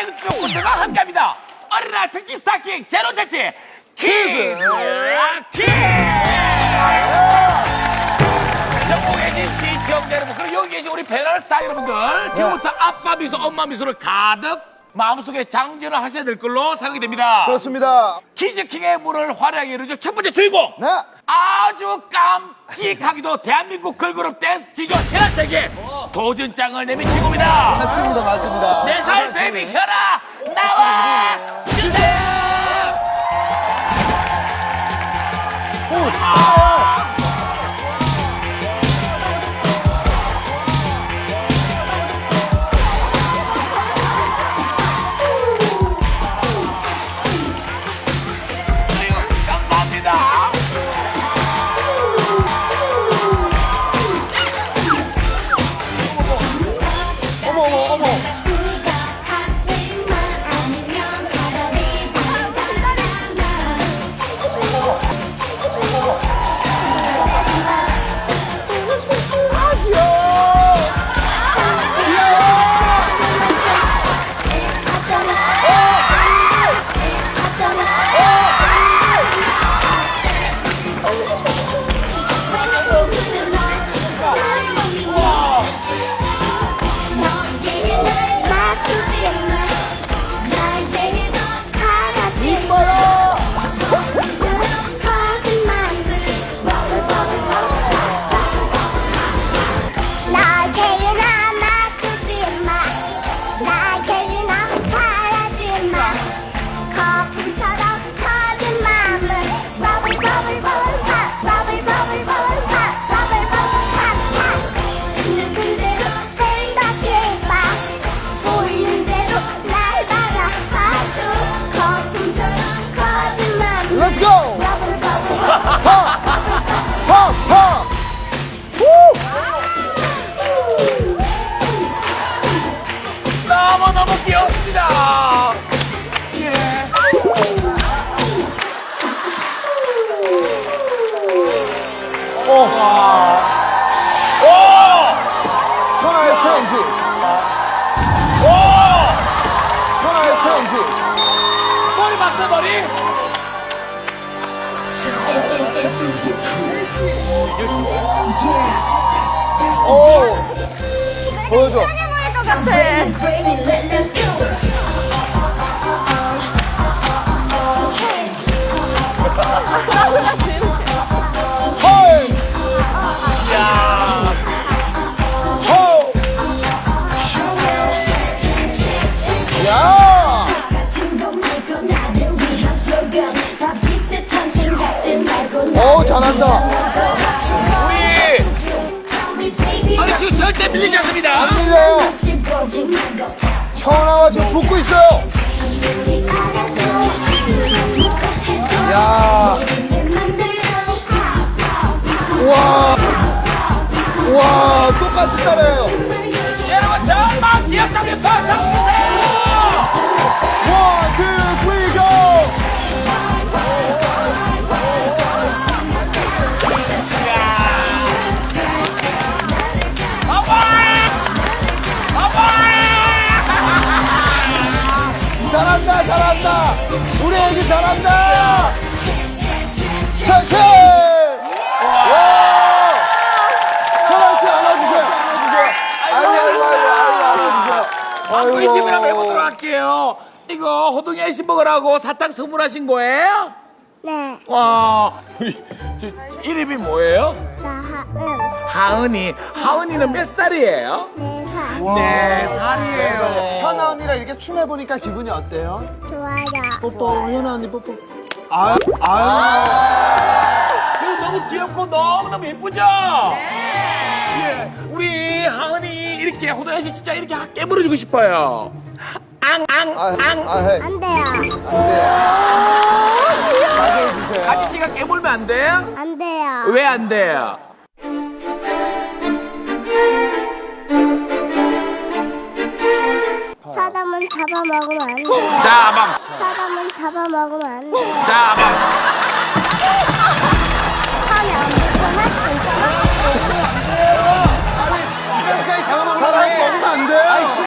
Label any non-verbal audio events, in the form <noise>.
가맹주분들과 함께합니다. 어린이날 특집 스타킹 제로 재치 퀴즈 퀴즈! 전국에 계신 시청자 여러분 그리고 여기 계신 우리 패널 스타 여러분들 지금부터 아빠 미소 엄마 미소를 가득 마음속에 장전을 하셔야 될 걸로 생각이 됩니다. 그렇습니다. 퀴즈킹의 문을 화려하게 열어줄 첫 번째 주인공 네. 아주 깜찍하기도 대한민국 걸그룹 댄스 지조 현아세계 도전장을 내민 친구입니다. 맞습니다. 맞습니다. 네 살 베이비 현아 나와 주세요. 머리 봤어 머리? 오. 보여줘. 잘한다. 우리 아니 지금 절대 밀리지 않습니다. 안 밀려요. 천하와 지금 붙고 있어요. 야. 우와. 우와, 똑같이 따라해요. 여러분 정말 귀엽다고 박수 주세요. 잘한다. 천천! 와! 천원 씨 안아주세요. 안아주세요. 아이고, 아이고, 아이고. 우리 팀이랑 한번 해보도록 할게요. 이거 호동이 아이씨 먹으라고 사탕 선물하신 거예요? 네, 와, 우리 <laughs> 저 이름이 뭐예요? 나하은 하은이. 하은이는 몇 살이에요? 네 살. 네 살이에요. 현아 언니랑 이렇게 춤해 보니까 기분이 어때요? 좋아요. 뽀뽀, 현아 언니 뽀뽀. 아유, 아유. 이거 너무 귀엽고 너무너무 예쁘죠? 네. 우리 하은이 이렇게 호동이 아이씨 진짜 이렇게 깨물어주고 싶어요. 앙, 앙, 아, 앙. 아, 해. 안 돼요. 안 돼. 가게 해주세요. 아저씨가 깨물면 안 돼요? 안 돼요. 왜 안 돼요? 잡아먹으면 안. 자, 막, 사람은 잡아먹으면 안 돼요. 자,